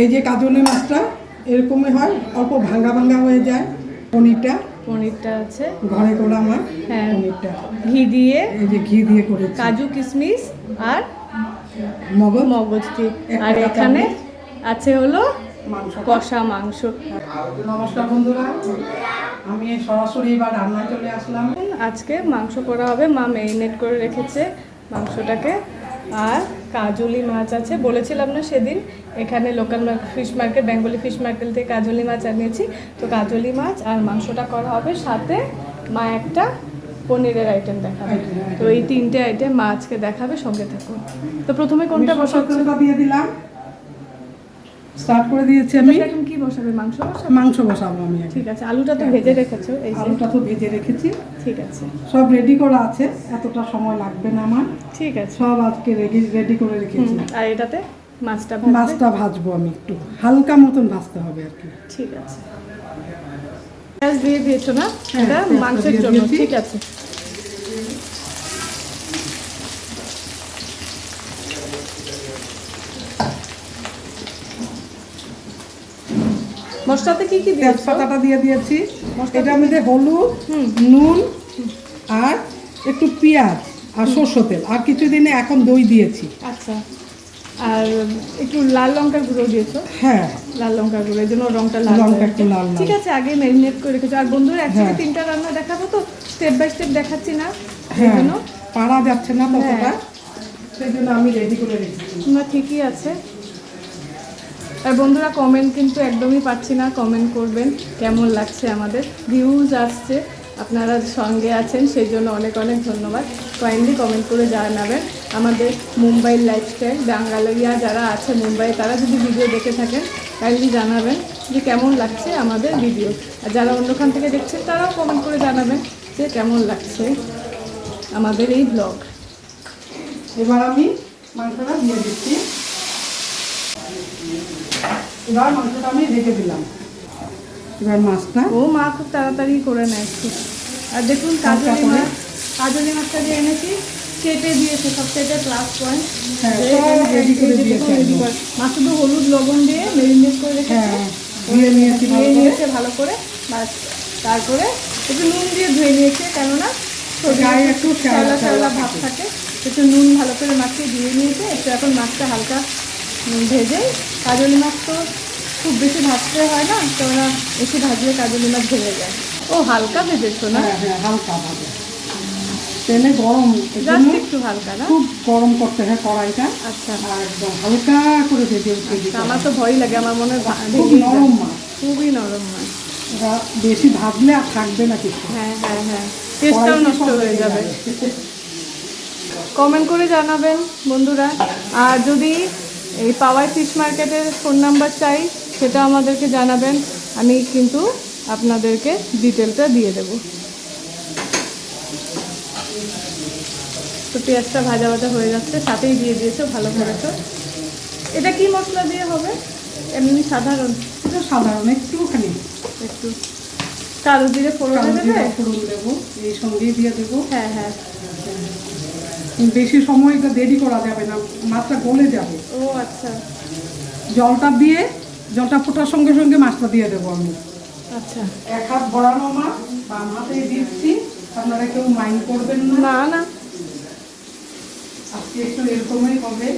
এই যে কাজলি মাছটা এরকমই হয় অল্প ভাঙ্গা ভাঙ্গা হয়ে যায়। পনিরটা। পনিরটা আছে। ঘরে করা আমার হ্যাঁ। পনিরটা। ঘি দিয়ে এই যে ঘি দিয়ে করেছি। কাজু কিশমিশ আর মগজ। মগজ দিয়ে। আর এখানে আছে হলো কষা মাংস। নমস্কার বন্ধুরা। আমি সরাসরি এবার রান্নায় চলে আসলাম। আজকে মাংস করা হবে। মা মেরিনেট করে রেখেছে। মাংসটাকে আর কাজলি মাছ আছে। বলেছিলাম না সেদিন এখানে local fish market Bengali fish market থেকে কাজলি মাছ আনিয়েছি। তো কাজলি মাছ আর মাংসটা করা হবে সাথে মা একটা পনিরের আইটেম দেখাবে। তো এই তিনটে আইটেম মাছকে আজকে দেখাবে সঙ্গে থাকুন। তো প্রথমে কোনটা দিয়ে দিলাম। স্টার্ট করে দিয়েছি আমি। এখন কি বসাবে? মাংস বসাবে? মাংস বসাবো আমি। ঠিক আছে আলুটা তো ভেজে রেখেছো এই আলুটা তো ভেজে রেখেছি। ঠিক আছে। সব রেডি করা আছে এতটা সময় লাগবে না আমার। ঠিক আছে। সব আজকে রেডি রেডি করে রেখেছি। আর এটাতে মাছটা ভাজবে? মাছটা ভাজবো আমি একটু। হালকা মতন ভাজতে হবে আর কি। ঠিক আছে। পেঁয়াজ দিয়ে দিয়েছ না? হ্যাঁ, এটা মাংসের জন্য ঠিক আছে। মশলাতে কি কি দিয়েছ? তেজপাতাটা দিয়ে দিয়েছি। এটার মধ্যে হলুদ। নুন আর একটু পেঁয়াজ আর সর্ষে তেল আর কিছুদিনে এখন দই দিয়েছি। আচ্ছা। আর একটু লাল লঙ্কার গুঁড়ো দিয়েছ? হ্যাঁ। লাল লঙ্কার গুঁড়ো এই জন্য রংটা লাল লঙ্কা একটু লাল। ঠিক আছে আগে ম্যারিনেট করে রেখেছো। আর বন্ধুরা একসাথে হ্যাঁ। তিনটা রান্না দেখাবো তো? স্টেপ বাই স্টেপ দেখাচ্ছি না হ্যাঁ। পারা যাচ্ছে না ততটা। হ্যাঁ। সেই জন্য আমি রেডি করে রেখেছি। না ঠিকই আছে। আর বন্ধুরা কমেন্ট কিন্তু একদমই পাচ্ছি না। কমেন্ট করবেন, কেমন লাগছে আমাদের? ভিউজ আসছে, আপনারা সঙ্গে আছেন, সেই জন্য অনেক অনেক ধন্যবাদ। কাইন্ডলি কমেন্ট করে জানাবেন। আমাদের মুম্বাইয়ের লাইফস্টাইল বাঙালিয়া যারা আছে মুম্বাই, তারা যদি ভিডিও দেখে থাকেন কাইন্ডলি জানাবেন যে কেমন লাগছে আমাদের ভিডিও আর যারা অন্যখান থেকে দেখছেন, তারাও কমেন্ট করে জানাবেন যে কেমন লাগছে আমাদের এই ব্লগ এবার আমি মাংসটা দিয়ে দিচ্ছি। এবার মাংসটা আমি রেখে দিলাম। এবার মাছটা ও মা খুব তাড়াতাড়ি করে নেয় একটু। আর দেখুন কাজলি। মাছ কাজলি মাছটা যে এনেছি কেটে দিয়েছে প্লাস পয়েন্ট সব ready করে দিয়েছে একদম। মা শুধু হলুদ লবণ দিয়ে মেরিনেট করে রেখেছে। হ্যাঁ ধুয়ে নিয়েছি ধুয়ে করে। নিয়েছে ভালো করে। তারপরে একটু নুন দিয়ে ধুয়ে নিয়েছে কেননা গায়ে একটু শ্যাওলা শ্যাওলা ভাব থাকে। একটু নুন ভালো করে মাখিয়ে দিয়ে নিয়েছে একটু এখন মাছটা হালকা ভেজে কাজলি মাছ তো খুব বেশি ভাজতে হয় না কেননা বেশি ভাজলে কাজলি মাছ ভেজে যায় ও হালকা ভেজেছো না হ্যাঁ হ্যাঁ হালকা ভাবে তেলে গরম একটু হালকা না? খুব গরম করতে হয় কড়াইটা। আচ্ছা। একদম হালকা করে ভেজে উঠে দিতে আমার তো ভয় লাগে আমার মনে হয় খুব নরম মাছ। খুবই নরম মাছ। ওরা বেশি ভাজলে আর থাকবে না কিছু হ্যাঁ হ্যাঁ হ্যাঁ। টেস্টটাও নষ্ট হয়ে যাবে। কমেন্ট করে জানাবেন বন্ধুরা। আর যদি এই পাওয়ার ফিশ মার্কেটের ফোন নাম্বার চাই সেটা আমাদেরকে জানাবেন। আমি কিন্তু আপনাদেরকে ডিটেলটা দিয়ে দেব। তো পেঁয়াজটা ভাজা ভাজা হয়ে যাচ্ছে সাথেই দিয়ে দিয়েছ ভালো করেছ। এটা কি মশলা দিয়ে হবে? এমনি সাধারণ। এটা সাধারণ একটুখানি। একটু। কালো জিরে ফোড়ন দেবে? ফোড়ন দেবো এই সঙ্গেই দিয়ে দেবো। হ্যাঁ হ্যাঁ। বেশি সময় দেরি করা যাবে না মাছটা গলে যাবে। ও আচ্ছা। জলটা দিয়ে জলটা ফোটার সঙ্গে সঙ্গে মাছটা দিয়ে দেবো আমি। আচ্ছা। এক হাত ভরানো মাছ বাম হাতে দিচ্ছি আপনারা কেউ মাইন্ড করবেন না। না না। আজকে একটু এরকমই হবে।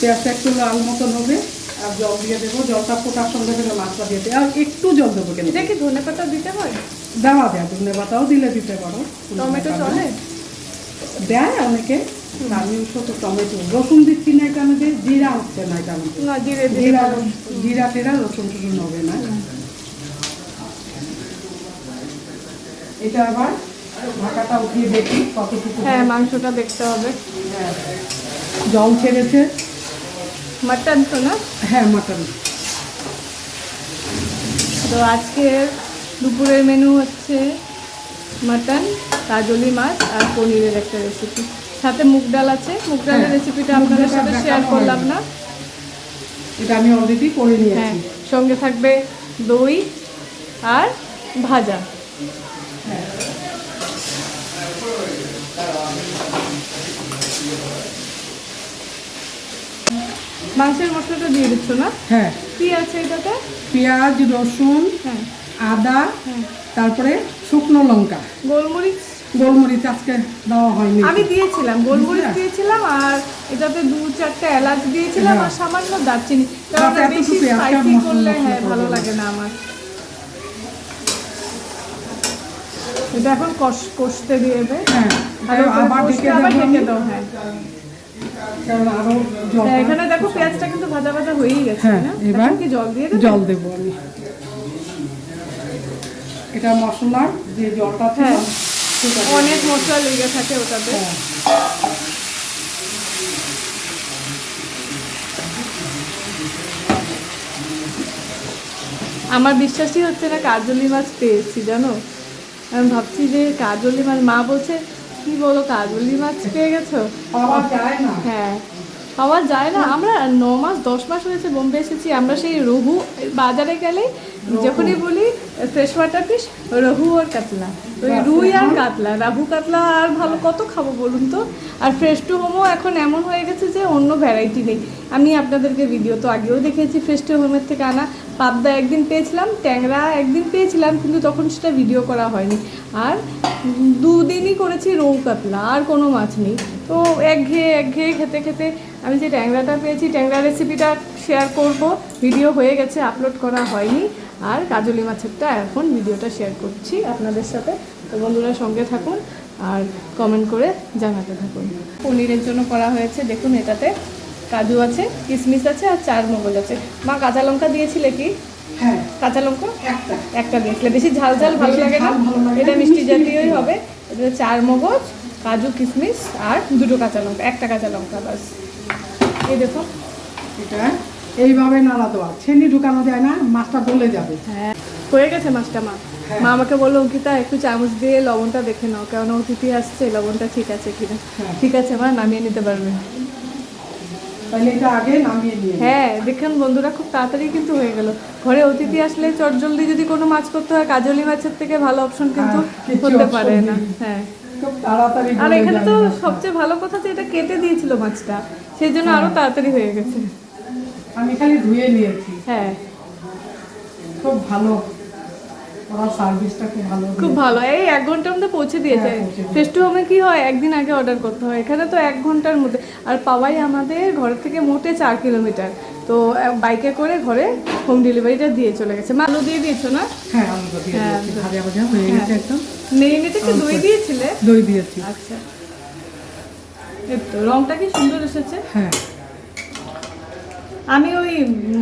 পেঁয়াজটা একটু লাল মতন হবে। আর জল দিয়ে দেবো জলটা ফোটার সঙ্গে সঙ্গে মাছটা দিয়ে আর একটু জল দেবো কেন এটা কি ধনে পাতা দিতে হয়? দেওয়া দেয় ধনে পাতাও দিলে দিতে পারো। টমেটো চলে? দেয় অনেকে। আমি ছোট টমেটো। রসুন দিচ্ছি না এটা আমাদের জিরা হচ্ছে না এটা আমাদের না জিরে। জিরা টেরা রসুন টসুন হবে না। এটা আবার ঢাকাটা উঠিয়ে দেখি কতটুকু হ্যাঁ। মাংসটা দেখতে হবে। হ্যাঁ। জল ছেড়েছে। মাটন তো না হ্যাঁ মাটন। তো আজকের দুপুরের মেনু হচ্ছে মাটন কাজলি মাছ আর পনিরের একটা রেসিপি সাথে মুগ ডাল আছে। মুগ ডালের হ্যাঁ, রেসিপিটা আপনাদের সাথে শেয়ার করলাম না। এটা আমি অলরেডি করে হ্যাঁ নিয়েছি সঙ্গে থাকবে দই আর ভাজা। মাংসের মশলাটা দিয়ে দিচ্ছ না? হ্যাঁ। কি আছে এটাতে? পেঁয়াজ রসুন হ্যাঁ। আদা হ্যাঁ। তারপরে শুকনো লঙ্কা। গোলমরিচ? গোলমরিচ আজকে দেওয়া হয়নি। আমি দিয়েছিলাম গোলমরিচ দিয়েছিলাম আর এটাতে দু চারটে এলাচ দিয়েছিলাম আর হ্যাঁ। সামান্য দারচিনি। কারণ বেশি আর স্পাইসি করলে হ্যাঁ ভালো লাগে না আমার। এটা এখন কষ কষতে দিয়ে দেবে হ্যাঁ আবার ডেকে ঢেকে দাও হ্যাঁ কারণ আরও জল হ্যাঁ, এখানে দেখো পেঁয়াজটা কিন্তু ভাজা ভাজা হয়েই গেছে হ্যাঁ এবার জল দিয়ে জল দেবো আমি। এটা মশলার যে জলটা হ্যাঁ। অনেক মশলা লেগে থাকে ওটাতে। হ্যাঁ। আমার বিশ্বাসই হচ্ছে না কাজলি মাছ পেয়েছি জানো? আমি ভাবছি যে কাজলি মাছ মা বলছে কি বলো কাজলি মাছ পেয়ে গেছো? পাওয়া যায় না। হ্যাঁ পাওয়া যায় না। আমরা ন মাস দশ মাস হয়েছে বোম্বে এসেছি। আমরা সেই রঘু বাজারে গেলে যখনই বলি ফ্রেশ ওয়াটার ফিশ রঘু আর কাতলা। ওই রুই আর কাতলা রাহু কাতলা আর ভালো কত খাব বলুন তো? আর ফ্রেশ টু হোমও এখন এমন হয়ে গেছে যে অন্য ভ্যারাইটি নেই। আমি আপনাদেরকে ভিডিও তো আগেও দেখেছি ফ্রেশ টু হোমের থেকে আনা। পাবদা একদিন পেয়েছিলাম, ট্যাংরা একদিন পেয়েছিলাম, কিন্তু তখন সেটা ভিডিও করা হয়নি। আর দুদিনই করেছি রৌ কাতলা, আর কোনো মাছ নেই। তো একঘেয়ে একঘেয়ে খেতে খেতে আমি যে ট্যাংরাটা পেয়েছি, ট্যাংরা রেসিপিটা শেয়ার করব। ভিডিও হয়ে গেছে আপলোড করা হয়নি। আর কাজলি মাছেরটা এখন ভিডিওটা শেয়ার করছি আপনাদের সাথে। তো বন্ধুরা সঙ্গে থাকুন আর কমেন্ট করে জানাতে থাকুন। পনিরের জন্য করা হয়েছে, দেখুন এটাতে। কাজু আছে কিশমিশ আছে আর চার মগজ আছে। মা কাঁচা লঙ্কা দিয়েছিলে কি? হ্যাঁ। কাঁচা লঙ্কা? একটা। একটা দিয়েছিলে। বেশি ঝাল ঝাল ভালো লাগে না? এটা মিষ্টি মিষ্টি জাতীয়ই হবে। এটা চার মগজ কাজু কিশমিশ আর দুটো কাঁচা লঙ্কা একটা কাঁচা লঙ্কা বাস এই দেখো। এটা এইভাবে নাড়া দেওয়া। ছেনি ঢুকানো যায় না মাছটা গলে যাবে। হ্যাঁ। হয়ে গেছে মাছটা মা। হ্যাঁ। মা আমাকে বলল অঙ্কিতা একটু চামচ দিয়ে লবণটা দেখে নাও। কেন অতিথি আসছে লবণটা ঠিক আছে কিনা? হ্যাঁ। ঠিক আছে মা নামিয়ে নিতে পারবে। তাহলে এটা আগে নামিয়ে নিয়ে হ্যাঁ দেখেন বন্ধুরা খুব তাড়াতাড়ি কিন্তু হয়ে গেল। ঘরে অতিথি আসলে চটজলদি যদি কোনো মাছ করতে হয় কাজলি মাছের থেকে ভালো অপশন কিন্তু কিছু হতে option পারে না। হ্যাঁ। আর এখানে তো সবচেয়ে ভালো কথা যে এটা কেটে দিয়েছিল মাছটা সেই জন্য আরও তাড়াতাড়ি হয়ে গেছে। আমি খালি ধুয়ে নিয়েছি। হ্যাঁ। খুব ভালো ওরা সার্ভিসটা খুব ভালো খুব ভালো। এই এক ঘণ্টার মধ্যে পৌঁছে দিয়েছে। হ্যাঁ, হোমে কি হয়? একদিন আগে অর্ডার করতে হয়। এখানে তো এক ঘণ্টার মধ্যে। আর পাওয়াই আমাদের ঘর থেকে মোটে চার কিলোমিটার। তো বাইকে করে ঘরে হোম ডেলিভারিটা দিয়ে চলে গেছে। মা আলু দিয়ে দিয়েছ না? হ্যাঁ আলু দিয়ে হ্যাঁ, ভাজা ভাজা হয়ে গেছে। একদম। নেই নিতে কি দই দিয়েছিলে? দই দিয়েছি। আচ্ছা। রংটা কি সুন্দর এসেছে? হ্যাঁ। আমি ওই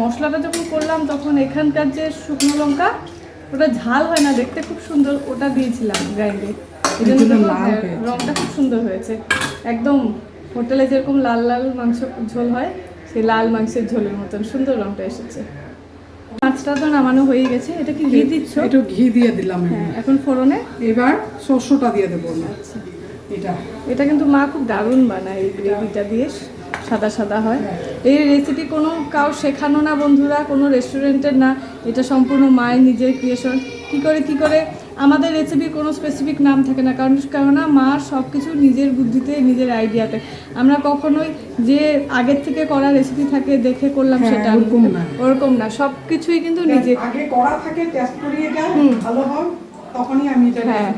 মশলাটা যখন করলাম তখন এখানকার যে শুকনো লঙ্কা ওটা ঝাল হয় না দেখতে খুব সুন্দর ওটা দিয়েছিলাম গ্রাইন্ডে। এই জন্য হ্যাঁ। রংটা খুব সুন্দর হয়েছে। একদম হোটেলে যেরকম লাল লাল মাংস ঝোল হয় সেই লাল মাংসের ঝোলের মতন সুন্দর রংটা এসেছে। মাছটা তো নামানো হয়ে গেছে এটা কি ঘি দিচ্ছ? একটু ঘি দিয়ে দিলাম হ্যাঁ এখন ফোড়নে? এবার শস্যটা দিয়ে দেবো আচ্ছা। এটা। এটা কিন্তু মা খুব দারুণ বানায় এই গ্রেভিটা দিয়ে। সাদা সাদা হয়। এই রেসিপি কোনো কাউ শেখানো না বন্ধুরা কোনো রেস্টুরেন্টের না। এটা সম্পূর্ণ মায়ের নিজের ক্রিয়েশন কি করে কি করে? আমাদের রেসিপির কোনো স্পেসিফিক নাম থাকে না। কারণ কেননা মা সব কিছু নিজের বুদ্ধিতে নিজের আইডিয়াতে আমরা কখনোই যে আগের থেকে করা রেসিপি থাকে দেখে করলাম হ্যাঁ, সেটা ওরকম না। ওরকম না। সব কিছুই কিন্তু নিজে আগে করা থাকে টেস্ট করিয়ে ভালো হয় তখনই আমি এটা হ্যাঁ।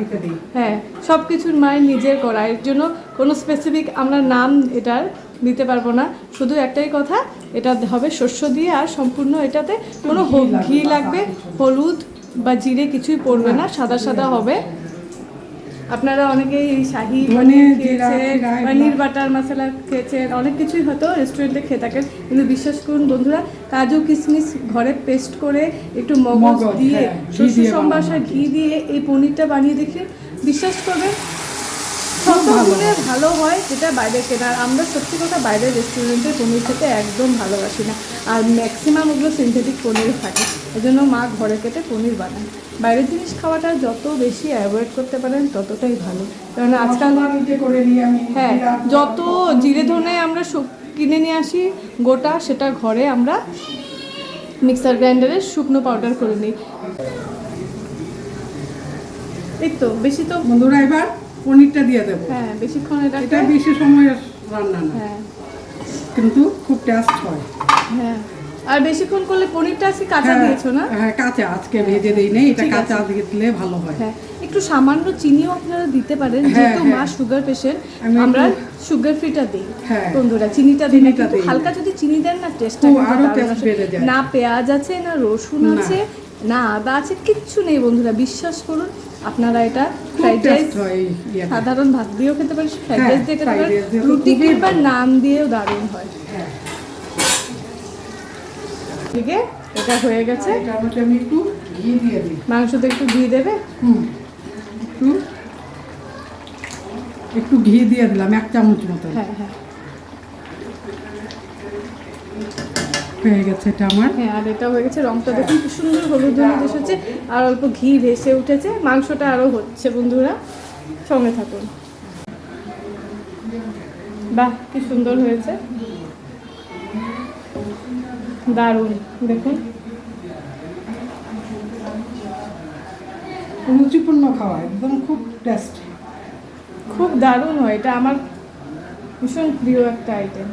হ্যাঁ সব কিছুর মায়ের নিজের করা। এর জন্য কোনো স্পেসিফিক আমরা নাম এটার দিতে পারব না। শুধু একটাই কথা এটা হবে শস্য দিয়ে আর সম্পূর্ণ এটাতে কোনো ঘি লাগবে। হলুদ বা জিরে কিছুই পড়বে না সাদা সাদা হবে। আপনারা অনেকেই এই শাহি পনির খেয়েছেন পনির বাটার মশলা খেয়েছেন অনেক কিছুই হয়তো রেস্টুরেন্টে খেয়ে থাকেন। কিন্তু বিশ্বাস করুন বন্ধুরা কাজু কিশমিশ ঘরে পেস্ট করে একটু মগজ দিয়ে হ্যাঁ, ঘি শস্য দিয়ে সম্বাসা ঘি দিয়ে এই পনিরটা বানিয়ে দেখে বিশ্বাস করবেন শত ভালো হয় যেটা বাইরে কেনার আমরা সত্যি কথা বাইরের রেস্টুরেন্টের পনির খেতে একদম ভালোবাসি না। আর ম্যাক্সিমাম ওগুলো সিনথেটিক পনির থাকে। এই জন্য মা ঘরে কেটে পনির বানায়। বাইরের জিনিস খাওয়াটা যত বেশি অ্যাভয়েড করতে পারেন ততটাই ভালো। কারণ আজকাল হ্যাঁ যত জিরে ধনে আমরা কিনে নিয়ে আসি গোটা সেটা ঘরে আমরা মিক্সার গ্রাইন্ডারে শুকনো পাউডার করে নিই। এই তো বেশি তো বন্ধুরা এবার পনিরটা দিয়ে দেবো হ্যাঁ বেশিক্ষণ এটা এটা বেশি সময়ের রান্না না হ্যাঁ কিন্তু খুব টেস্ট হয় হ্যাঁ আর বেশিক্ষণ করলে পনিরটা আজকে কাঁচা দিয়েছ না হ্যাঁ কাঁচা আজকে ভেজে দিই এটা। কাঁচা দিলে ভালো হয় হ্যাঁ একটু সামান্য চিনিও আপনারা দিতে পারেন যেহেতু মা। সুগার পেশেন্ট আমরা সুগার ফ্রিটা দিই হ্যাঁ। বন্ধুরা চিনিটা দিই না চিনিটা কিন্তু দিই। হালকা যদি চিনি দেন না টেস্টটা। না পেঁয়াজ আছে না রসুন আছে না আদা আছে কিচ্ছু নেই বন্ধুরা বিশ্বাস করুন আপনারা এটা ফ্রাইড রাইস। সাধারণ ভাত দিয়েও খেতে পারেন ফ্রাইড হ্যাঁ, রাইস দিয়ে খেতে পারেন রুটি কিংবা নান দিয়েও দারুণ হয়। হ্যাঁ। এদিকে এটা হয়ে গেছে। আমি একটু ঘি দিয়ে দিই। মাংসতে একটু ঘি দেবে? হুম। একটু একটু ঘি দিয়ে দিলাম এক চামচ মতো হ্যাঁ হ্যাঁ। হয়ে গেছে এটা আমার। হ্যাঁ আর এটা হয়ে গেছে রংটা দেখুন কি সুন্দর হলুদ হলুদ এসেছে আর অল্প ঘি ভেসে উঠেছে মাংসটা আরও হচ্ছে বন্ধুরা সঙ্গে থাকুন। বাহ কি সুন্দর হয়েছে। দারুণ দেখুন। রুচিপূর্ণ খাওয়া একদম খুব টেস্ট খুব দারুণ হয় এটা আমার ভীষণ প্রিয় একটা আইটেম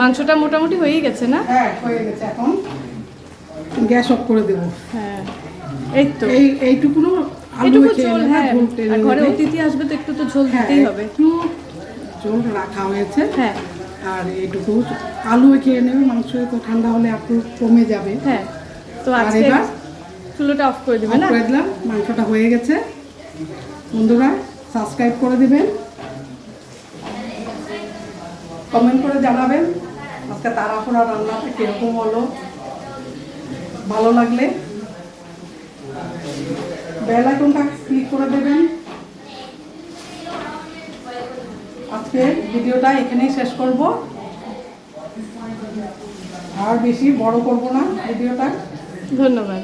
মাংসটা মোটামুটি হয়েই গেছে না? হ্যাঁ হয়ে গেছে এখন। গ্যাস অফ করে দেবো। হ্যাঁ এই তো। এই এইটুকুনো আলু ঝোল হ্যাঁ। ঘরে অতিথি আসবে তো একটু তো ঝোল হ্যাঁ দিতেই হবে। একটু ঝোল রাখা হয়েছে। হ্যাঁ। আর এইটুকু আলু খেয়ে নেবে মাংস তো ঠান্ডা হলে একটু কমে যাবে। হ্যাঁ তো আজকে? চুলোটা অফ করে দেবে অফ না? করে দিলাম মাংসটা হয়ে গেছে। বন্ধুরা সাবস্ক্রাইব করে দিবেন। কমেন্ট করে জানাবেন। আজকে তারাপোড়া রান্নাটা কীরকম হলো? ভালো লাগলে? বেল আইকনটা ক্লিক করে দেবেন। আজকে ভিডিওটা এখানেই শেষ করব। আর বেশি বড় করব না ভিডিওটা। ধন্যবাদ।